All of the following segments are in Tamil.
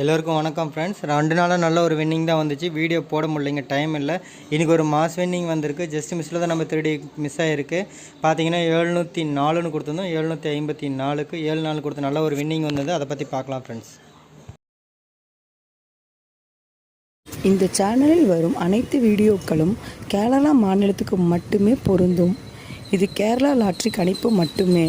எல்லோருக்கும் வணக்கம் ஃப்ரெண்ட்ஸ் ரெண்டு நாளாக நல்ல ஒரு வின்னிங் தான் வந்துச்சு. வீடியோ போட முடியலைங்க டைம் இல்லை. இன்றைக்கி ஒரு மாஸ் வின்னிங் வந்திருக்கு. ஜஸ்ட் மிஸ்ஸில் தான் நம்ம திருடி மிஸ் ஆகிருக்கு பார்த்தீங்கன்னா எழுநூற்றி நாலுன்னு கொடுத்துருந்தோம். எழுநூற்றி ஐம்பத்தி நாலுக்கு ஏழு நாள் கொடுத்த நல்ல ஒரு வின்னிங் வந்தது. அதை பற்றி பார்க்கலாம் ஃப்ரெண்ட்ஸ் இந்த சேனலில் வரும் அனைத்து வீடியோக்களும் கேரளா மாநிலத்துக்கு மட்டுமே பொருந்தும். இது கேரளா லாட்ரி கணிப்பு மட்டுமே.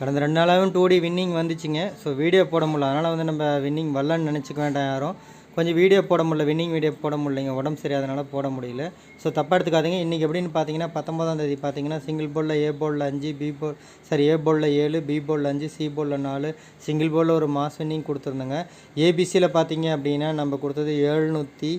கடந்த ரெண்டு நாளாகவும் டூ டி வின்னிங் வந்துச்சுங்க. ஸோ வீடியோ போட முடியல. அதனால் வந்து நம்ம வின்னிங் வரலன்னு நினச்சிக்க வேண்டாம் யாரும். கொஞ்சம் வீடியோ போட முடியல. வின்னிங் வீடியோ போட முடியலைங்க. உடம்பு சரியாதனால போட முடியல. ஸோ தப்பாக எடுத்துக்காதீங்க. இன்றைக்கி எப்படின்னு பார்த்தீங்கன்னா பத்தொம்பதாம் தேதி பார்த்தீங்கன்னா சிங்கிள் போர்டில் ஏ போலில் அஞ்சு பி போல் சாரி ஏ போலில் ஏழு பி போலில் அஞ்சு சி போலில் நாலு சிங்கிள் போர்டில் ஒரு மாஸ் வின்னிங் கொடுத்துருந்தோங்க. ஏபிசியில் பார்த்தீங்க அப்படின்னா நம்ம கொடுத்தது எழுநூற்றி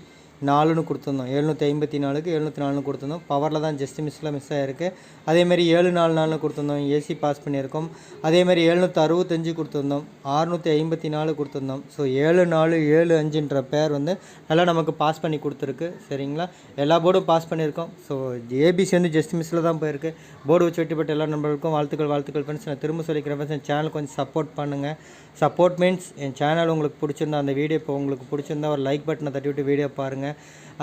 நாலுன்னு கொடுத்துருந்தோம். எழுநூற்றி ஐம்பத்தி நாலுக்கு எழுநூற்றி நாலுன்னு கொடுத்துருந்தோம். பவரில் தான் ஜஸ்ட் மிஸ்ஸில் மிஸ் ஆகிருக்கு அதேமாதிரி ஏழு நாலு நாலுன்னு கொடுத்துருந்தோம். ஏசி பாஸ் பண்ணியிருக்கோம். அதேமாதிரி எழுநூற்றி அறுபத்தஞ்சு கொடுத்துருந்தோம். ஆறுநூற்றி ஐம்பத்தி நாலு கொடுத்துருந்தோம். ஸோ ஏழு நாலு ஏழு அஞ்சுன்ற பேர் வந்து நல்லா நமக்கு பாஸ் பண்ணி கொடுத்துருக்கு. சரிங்களா? எல்லா போர்டும் பாஸ் பண்ணியிருக்கோம். ஸோ ஏபிசி வந்து ஜஸ்ட் மிஸ்ஸில் தான் போயிருக்கு. போர்டு வச்சு வெட்டிப்பட்ட எல்லா நண்பர்களுக்கும் வாழ்த்துக்கள் வாழ்த்துக்கள் ஃப்ரெண்ட்ஸ் நான் திரும்ப சொல்லிக்கிறேன் ஃப்ரெண்ட்ஸ் என் சேனல் கொஞ்சம் சப்போர்ட் பண்ணுங்கள் சப்போர்ட் மீன்ஸ் என் சேனல் உங்களுக்கு பிடிச்சிருந்தா அந்த வீடியோ இப்போ உங்களுக்கு பிடிச்சிருந்தா ஒரு லைக் பட்டனை தட்டி விட்டு வீடியோ பாருங்கள்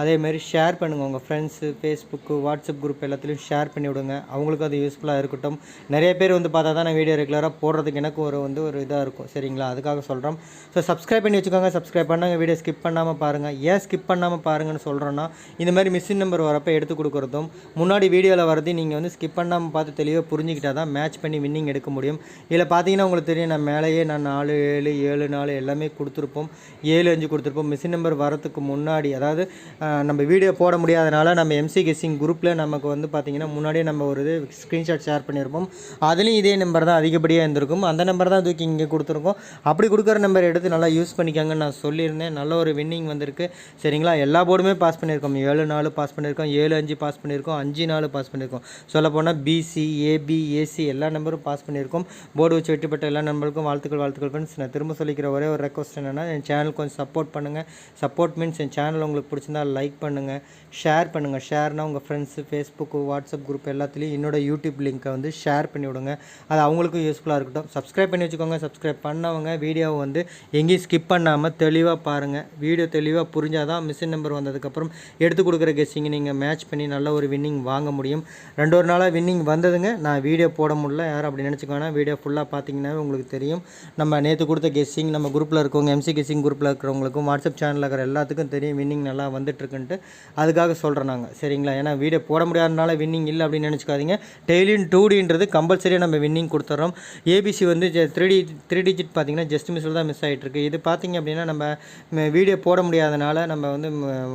அதேமாரி ஷேர் பண்ணுங்கள் உங்கள் ஃப்ரெண்ட்ஸு ஃபேஸ்புக்கு வாட்ஸ்அப் குரூப் எல்லாத்துலேயும் ஷேர் பண்ணி விடுங்க. அவங்களுக்கும் அது யூஸ்ஃபுல்லாக இருக்கட்டும். நிறைய பேர் வந்து பார்த்தா தான் நான் வீடியோ ரெகுலராக போடுறதுக்கு எனக்கு ஒரு வந்து ஒரு இதாக இருக்கும். சரிங்களா? அதுக்காக சொல்கிறோம் ஸோ சப்ஸ்கிரைப் பண்ணி வச்சுக்கோங்க. சப்ஸ்கிரைப் பண்ணாங்க வீடியோ ஸ்கிப் பண்ணாமல் பாருங்கள் ஏன் ஸ்கிப் பண்ணாமல் பாருங்கன்னு சொல்கிறோன்னா இந்த மாதிரி மிஸ்ஸின் நம்பர் வரப்போ எடுத்து கொடுக்குறதும் முன்னாடி வீடியோவில் வரது நீங்கள் வந்து ஸ்கிப் பண்ணாமல் பார்த்து தெளிவாக புரிஞ்சுக்கிட்டா தான் மேட்ச் பண்ணி வின்னிங் எடுக்க முடியும். இதில் பார்த்தீங்கன்னா உங்களுக்கு தெரியும் நான் மேலேயே நான் நாலு ஏழு ஏழு நாலு எல்லாமே கொடுத்துருப்போம். ஏழு அஞ்சு கொடுத்துருப்போம். மிஷின் நம்பர் வரத்துக்கு முன்னாடி அதாவது அதாவது நம்ம வீடியோ போட முடியாதனால நம்ம எம்சி கெஸ்ஸிங் குரூப்பில் நமக்கு வந்து பார்த்திங்கன்னா முன்னாடியே நம்ம ஒரு இது ஸ்க்ரீன்ஷாட் ஷேர் பண்ணியிருப்போம் அதுலேயும் இதே நம்பர் தான் அதிகப்படியாக இருந்திருக்கும். அந்த நம்பர் தான் தூக்கி இங்கே கொடுத்துருக்கோம். அப்படி கொடுக்குற நம்பர் எடுத்து நல்லா யூஸ் பண்ணிக்கோங்கன்னு நான் சொல்லியிருந்தேன். நல்ல ஒரு வின்னிங் வந்திருக்கு. சரிங்களா? எல்லா போர்டுமே பாஸ் பண்ணியிருக்கோம். ஏழு நாலு பாஸ் பண்ணியிருக்கோம். ஏழு அஞ்சு பாஸ் பண்ணியிருக்கோம். அஞ்சு நாலு பாஸ் பண்ணியிருக்கோம். சொல்லப் போனால் பிசி ஏபி ஏசி எல்லா நம்பரும் பாஸ் பண்ணியிருக்கோம். போர்டு வச்சு வெட்டிப்பட்ட எல்லா நம்பருக்கும் வாழ்த்துக்கள் வாழ்த்துக்கள் ஃப்ரெண்ட்ஸ் நான் திரும்ப சொல்லிக்கிற ஒரே ஒரு ரெக்வஸ்ட் என்னென்னா என் சேனல் கொஞ்சம் சப்போர்ட் பண்ணுங்கள் சப்போர்ட் மீன்ஸ் என் சேனல் உங்களுக்கு பிடிச்சிருந்தா லைக் பண்ணுங்கள் ஷேர் பண்ணுங்கள் ஷேர்னால் உங்கள் ஃப்ரெண்ட்ஸு ஃபேஸ்புக்கு வாட்ஸ்அப் குரூப் எல்லாத்துலேயும் என்னோட யூடியூப் லிங்க்கை வந்து ஷேர் பண்ணி விடுங்க. அது அவங்களுக்கும் யூஸ்ஃபுல்லாக இருக்கட்டும். சப்ஸ்கிரைப் பண்ணி வச்சுக்கோங்க. சப்ஸ்கிரைப் பண்ணவங்க வீடியோவை வந்து எங்கேயும் ஸ்கிப் பண்ணாமல் தெளிவாக பாருங்கள் வீடியோ தெளிவாக புரிஞ்சால் தான் மிஷின் நம்பர் வந்ததுக்கப்புறம் எடுத்து கொடுக்குற கெஸ்ஸிங்கை நீங்கள் மேட்ச் பண்ணி நல்ல ஒரு வின்னிங் வாங்க முடியும். ரெண்டு ஒரு நாளாக வின்னிங் வந்ததுங்க. நான் வீடியோ போட முடியல. யாரும் அப்படி நினச்சிக்கோனா வீடியோ ஃபுல்லாக பார்த்தீங்கன்னா உங்களுக்கு தெரியும். நம்ம நேற்று கொடுத்த கெஸ்ஸிங் நம்ம குரூப்பில் இருக்கவங்க எம்சி கெஸ்ஸிங் குரூப்பில் இருக்கிறவங்களுக்கும் வாட்ஸ்அப் சேனலில் இருக்கிற எல்லாத்துக்கும் தெரியும் வின்னிங் நல்லா வந்துட்டுருக்குன்ட்டு அதுக்காக சொல்கிறோம் நாங்கள் சரிங்களா? ஏன்னா வீடியோ போட முடியாதனால வின்னிங் இல்லை அப்படின்னு நினச்சிக்காதீங்க. டெய்லியும் டூ டின்றது கம்பல்சரியாக நம்ம வின்னிங் கொடுத்துட்றோம் ஏபிசி வந்து த்ரீ டி த்ரீ டிஜிட் பார்த்தீங்கன்னா ஜஸ்ட் மிஸ்ஸில் தான் மிஸ் ஆகிட்டுருக்கு இது பார்த்திங்க அப்படின்னா நம்ம வீடியோ போட முடியாதனால நம்ம வந்து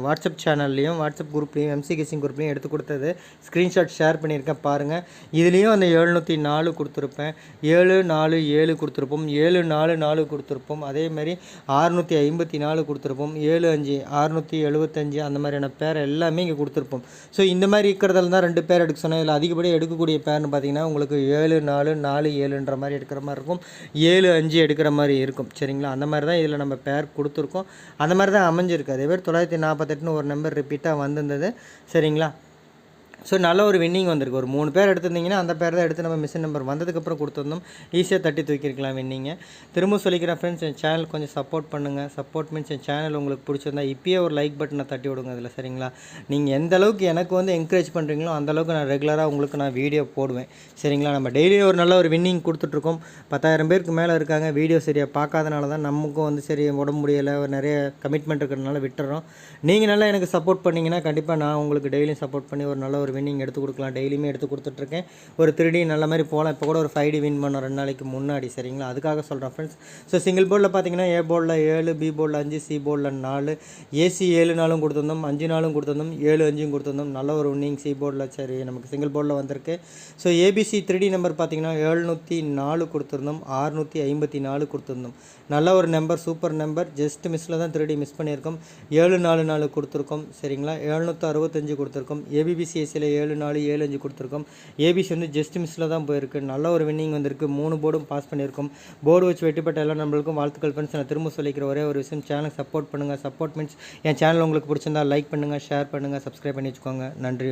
வாட்ஸ்அப் சேனல்லையும் வாட்ஸ்அப் குரூப்லேயும் எம்சி கிசிங் குரூப்லேயும் எடுத்து கொடுத்தது. ஸ்க்ரீன்ஷாட் ஷேர் பண்ணியிருக்கேன் பாருங்கள் இதுலேயும் அந்த எழுநூற்றி நாலு கொடுத்துருப்பேன். ஏழு நாலு ஏழு கொடுத்துருப்போம். ஏழு நாலு நாலு கொடுத்துருப்போம். அதே மாதிரி ஐம்பத்தி நாலு கொடுத்துருப்போம். ஏழு அஞ்சு ஆறுநூற்றி எழுபத்தஞ்சு அந்த மாதிரியான பேர் எல்லாமே இங்கே கொடுத்துருப்போம். ஸோ இந்த மாதிரி இருக்கிறதுல தான் ரெண்டு பேர் எடுக்க சொன்னேன் இதில் அதிகப்படியாக எடுக்கக்கூடிய பேர்னு பார்த்தீங்கன்னா உங்களுக்கு ஏழு நாலு நாலு ஏழுன்ற மாதிரி எடுக்கிற மாதிரி இருக்கும். ஏழு அஞ்சு எடுக்கிற மாதிரி இருக்கும். சரிங்களா? அந்த மாதிரி தான் இதில் நம்ம பேர் கொடுத்துருக்கோம். அந்த மாதிரி தான் அமைஞ்சிருக்கு. அதே மாதிரி தொள்ளாயிரத்தி நாற்பத்தெட்டுன்னு ஒரு நம்பர் ரிப்பீட்டாக வந்திருந்தது. சரிங்களா? ஸோ நல்ல ஒரு வின்னிங் வந்திருக்கு. ஒரு மூணு பேர் எடுத்திருந்தீங்கன்னா அந்த பேர் தான் எடுத்து நம்ம மிஷின் நம்பர் வந்ததுக்கப்புறம் கொடுத்துருந்தோம். ஈஸியாக தட்டி தூக்கியிருக்கலாம் வின்னிங்க திரும்ப சொல்லிக்கிறேன் ஃப்ரெண்ட்ஸ் என் சேனல் கொஞ்சம் சப்போர்ட் பண்ணுங்கள் சப்போர்ட் மீன்ஸ் என் சேனல் உங்களுக்கு பிடிச்சிருந்தா இப்போயே ஒரு லைக் பட்டனை தட்டி விடுங்க அதில் சரிங்களா? நீங்கள் எந்த அளவுக்கு எனக்கு வந்து என்கரேஜ் பண்ணுறீங்களோ அந்த அளவுக்கு நான் ரெகுலராக உங்களுக்கு நான் வீடியோ போடுவேன். சரிங்களா? நம்ம டெய்லி ஒரு நல்ல ஒரு வின்னிங் கொடுத்துட்ருக்கோம். பத்தாயிரம் பேருக்கு மேலே இருக்காங்க. வீடியோ சரியாக பார்க்காதனால தான் நமக்கும் வந்து சரி உடம்பு முடியலை. ஒரு நிறைய கமிட்மெண்ட் இருக்கிறதுனால விட்டுறோம். நீங்கள் நல்லா எனக்கு சப்போர்ட் பண்ணிங்கன்னா கண்டிப்பாக நான் உங்களுக்கு டெய்லியும் சப்போர்ட் பண்ணி ஒரு நல்ல ஒரு வின்னிங் எடுத்து கொடுக்கலாம். டெய்லியுமே எடுத்து கொடுத்துட்ருக்கேன். ஒரு த்ரீ நல்ல மாதிரி போகலாம் இப்போ கூட ஒரு ஃபைவ் டி வின் பண்ணோம் ரெண்டு நாளைக்கு முன்னாடி சரிங்களா? அதுக்காக சொல்கிறேன் ஃப்ரெண்ட்ஸ் ஸோ சிங்கிள் போர்டில் பார்த்தீங்கன்னா ஏ போர்டில் ஏழு பி போர்டில் அஞ்சு சி போர்டில் நாலு ஏசி ஏழு நாளும் கொடுத்துருந்தோம் அஞ்சு நாளும் கொடுத்துருந்தோம் ஏழு அஞ்சும் கொடுத்துருந்தோம். நல்ல ஒரு வின்னிங் சி போர்டில் சரி நமக்கு சிங்கிள் போர்டில் வந்திருக்கு. So ABC three D number பார்த்தீங்கன்னா எழுநூற்றி நாலு கொடுத்துருந்தோம் ஆறுநூற்றி ஐம்பத்தி நாலு கொடுத்துருந்தோம். நல்ல ஒரு நம்பர் சூப்பர் நம்பர் ஜஸ்ட் மிஸ்ஸில் தான் த்ரீ டி மிஸ் பண்ணியிருக்கோம். ஏழு நாலு நாலு கொடுத்துருக்கோம் சரிங்களா? எழுநூற்றி அறுபத்தஞ்சு கொடுத்துருக்கோம். ஏபிபிசிஎஸ்சியில் ஏழு நாலு ஏழு அஞ்சு கொடுத்துருக்கோம். ஏபிசி வந்து ஜஸ்ட் மிஸ்ஸில் தான் போயிருக்கு. நல்ல ஒரு வின்னிங் வந்திருக்கு. மூணு போர்டும் பாஸ் பண்ணியிருக்கோம். போர்டு வச்சு வெட்டிப்பட்ட எல்லா நம்மளுக்கும் வாழ்த்துக்கள் ஃப்ரெண்ட்ஸ் நான் திரும்ப சொல்லிக்கிற ஒரே ஒரு விஷயம் சேனலுக்கு சப்போர்ட் பண்ணுங்கள் சப்போர்ட் மீன்ஸ் என் சேனல் உங்களுக்கு பிடிச்சிருந்தா லைக் பண்ணுங்கள் ஷேர் பண்ணுங்கள் சப்ஸ்கிரைப் பண்ணி வச்சுக்கோங்க. நன்றி.